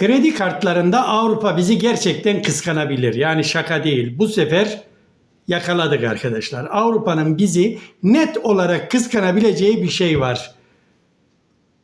Kredi kartlarında Avrupa bizi gerçekten kıskanabilir. Yani şaka değil. Bu sefer yakaladık arkadaşlar. Avrupa'nın bizi net olarak kıskanabileceği bir şey var.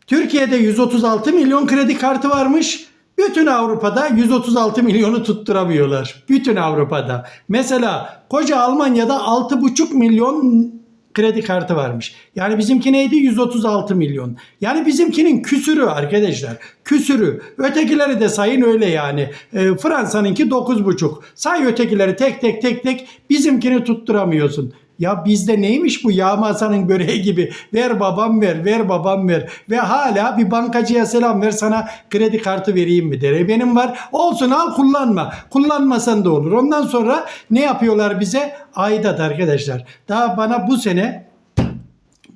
Türkiye'de 136 milyon kredi kartı varmış. Bütün Avrupa'da 136 milyonu tutturamıyorlar. Bütün Avrupa'da. Mesela koca Almanya'da 6,5 milyon kredi kartı varmış. Yani bizimki neydi? 136 milyon. Yani bizimkinin küsürü arkadaşlar. Küsürü. Ötekileri de sayın öyle yani. E, Fransa'nınki 9,5. Say ötekileri tek tek tek tek bizimkini tutturamıyorsun. Ya bizde neymiş bu yağma Hasan'ın böreği gibi ver babam ver ver babam ver ve hala bir bankacıya selam ver sana kredi kartı vereyim mi der. E benim var olsun al kullanma kullanmasan da olur. Ondan sonra ne yapıyorlar bize? Aidat arkadaşlar. Daha bana bu sene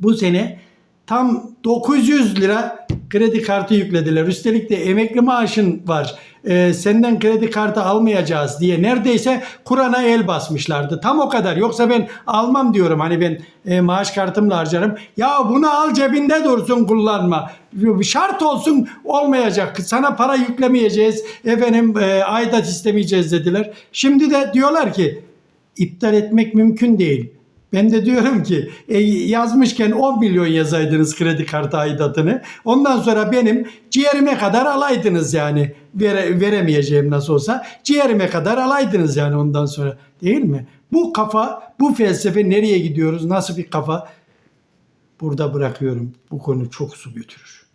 bu sene tam 900 lira kredi kartı yüklediler. Üstelik de emekli maaşın var. Ee, senden kredi kartı almayacağız diye neredeyse Kur'an'a el basmışlardı. Tam o kadar. Yoksa ben almam diyorum. Hani ben e, maaş kartımla harcarım. Ya bunu al cebinde dursun kullanma. Şart olsun olmayacak. Sana para yüklemeyeceğiz. Efendim e, aidat istemeyeceğiz dediler. Şimdi de diyorlar ki iptal etmek mümkün değil. Ben de diyorum ki e, yazmışken 10 milyon yazaydınız kredi kartı aidatını. Ondan sonra benim ciğerime kadar alaydınız yani. Vere, veremeyeceğim nasıl olsa. Ciğerime kadar alaydınız yani ondan sonra. Değil mi? Bu kafa, bu felsefe nereye gidiyoruz? Nasıl bir kafa? Burada bırakıyorum. Bu konu çok su götürür.